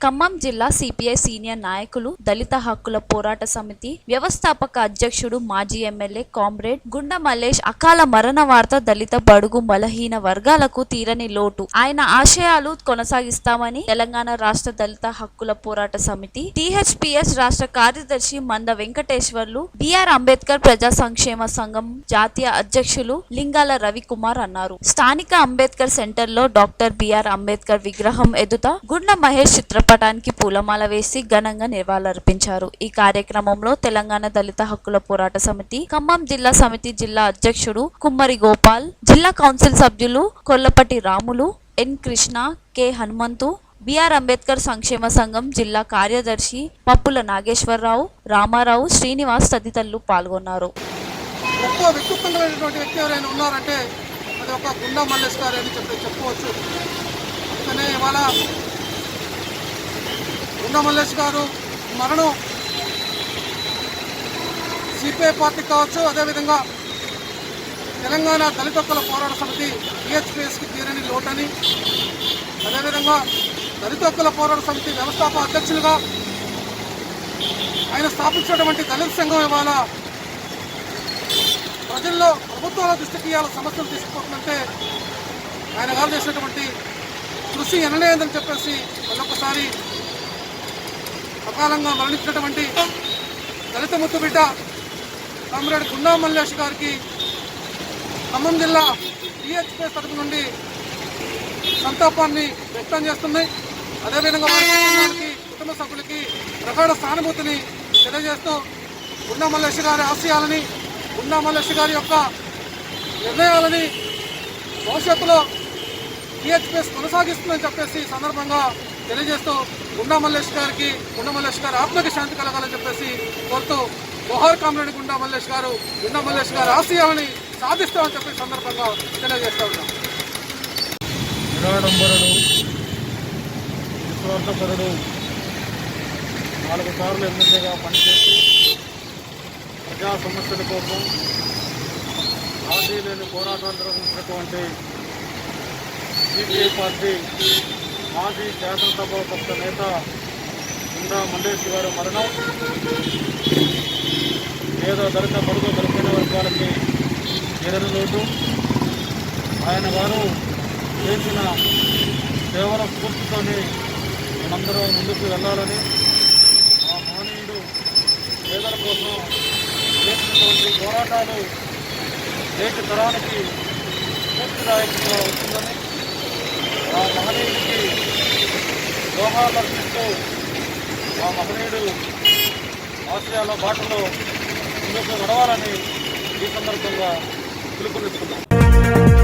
ఖమ్మం జిల్లా CPI senior నాయకులు దళిత హక్కుల పోరాట సమితి వ్యవస్థాపక అధ్యక్షుడు మాజీ ఎమ్మెల్యే కామ్రేడ్ గుండ మల్లేష్ అకాల మరణ వార్త దళిత బడుగు బలహీన వర్గాలకు తీరని లోటు. ఆయన ఆశయాలు కొనసాగిస్తామని తెలంగాణ రాష్ట్ర దళిత హక్కుల పోరాట సమితి టిహెచ్పిఎస్ రాష్ట్ర కార్యదర్శి మంద వెంకటేశ్వర్లు బిఆర్ అంబేద్కర్ ప్రజా సంక్షేమ సంఘం జాతీయ అధ్యక్షులు లింగాల రవికుమార్ అన్నారు. స్థానిక అంబేద్కర్ సెంటర్లో డాక్టర్ బిఆర్ అంబేద్కర్ విగ్రహం ఎదుట గుండె మహేష్ పటానికి పూలమాల వేసి ఘనంగా నివాళులర్పించారు. ఈ కార్యక్రమంలో తెలంగాణ దళిత హక్కుల పోరాట సమితి ఖమ్మం జిల్లా సమితి జిల్లా అధ్యక్షుడు కుమ్మరి గోపాల్ జిల్లా కౌన్సిల్ సభ్యులు Kollapati Ramulu N Krishna K Hanumanthu BR Ambedkar సంక్షేమ సంఘం జిల్లా కార్యదర్శి పప్పుల నాగేశ్వరరావు రామారావు శ్రీనివాస్ తదితరులు పాల్గొన్నారు. ఎక్కువ వ్యక్తి ఎవరైనా ఉన్నారంటే అది ఒక గుండా మల్లేష్ గారు అని చెప్పి చెప్పుకోవచ్చు. అందుకనే ఇవాళ గుండా మల్లేష్ గారు మరణం. సిపిఐ పార్టీ కావచ్చు అదేవిధంగా తెలంగాణ దళిత హక్కుల పోరాట సమితి టీహెచ్పిఎస్కి తీరని లోటని అదేవిధంగా దళిత హక్కుల పోరాట సమితి వ్యవస్థాపక అధ్యక్షులుగా ఆయన స్థాపించినటువంటి దళిత సంఘం ఇవాళ ప్రజల్లో ప్రభుత్వాల దృష్టికి ఇవాళ సమస్యలు తీసుకుపోతుందంటే ఆయన గారు చేసినటువంటి కృషి ఎనలేదని చెప్పేసి మరొకసారి అకాలంగా మరణించినటువంటి దళిత ముత్తు బిడ్డ కామ్రేడ్ గుండా మల్లేష్ గారికి ఖమ్మం జిల్లా టీహెచ్పీ తరపు నుండి సంతాపాన్ని వ్యక్తం చేస్తుంది. అదేవిధంగా వారి కుటుంబ సభ్యులకి ప్రగాఢ సానుభూతిని తెలియజేస్తూ గుండా మల్లేష్ గారి ఆశయాలని గుండా మల్లేష్ గారి యొక్క నిర్ణయాలని భవిష్యత్తులో టీహెచ్పీఎస్ కొనసాగిస్తుందని చెప్పేసి సందర్భంగా తెలియజేస్తూ గుండా మల్లేష్ గారికి గుండా మల్లేష్ గారు ఆత్మకి శాంతి కలగాలని చెప్పేసి కోరుతూ బొహార్ కామ్రేడ్ గుండా మల్లేష్ గారు గుండా మల్లేష్ గారు ఆశయాలని సాధిస్తామని చెప్పి సందర్భంగా తెలియజేస్తూ ఉన్నాం. నిరాడంబరుడు విశ్వాసపరుడు నాలుగు సార్లు ఎమ్మెల్యేగా పనిచేసి ప్రజా సమస్యల కోసం రాజీ లేని పోరాటాలు జరుగుతున్నటువంటి సిపిఐ పార్టీ మాజీ శాసనసభాపక్ష నేత గుండా మల్లేష్ గారి మరణం పేద దళిత బడుగు దొరికిన వర్గాలకి తీరని లోటు. ఆయన గారు చేసిన సేవల స్ఫూర్తితోనే మనందరం ముందుకు వెళ్ళాలని ఆ మహనీయుడు పేదల కోసం చేసినటువంటి పోరాటాలు నేటి తరానికి స్ఫూర్తిదాయకంగా ఉంటుందని ఆ మహనీయుడికి దోహాలు అర్పిస్తూ మా మహనీయుడు ఆశయాల బాటలో ముందుకు నడవాలని ఈ సందర్భంగా పిలుపునిస్తున్నాం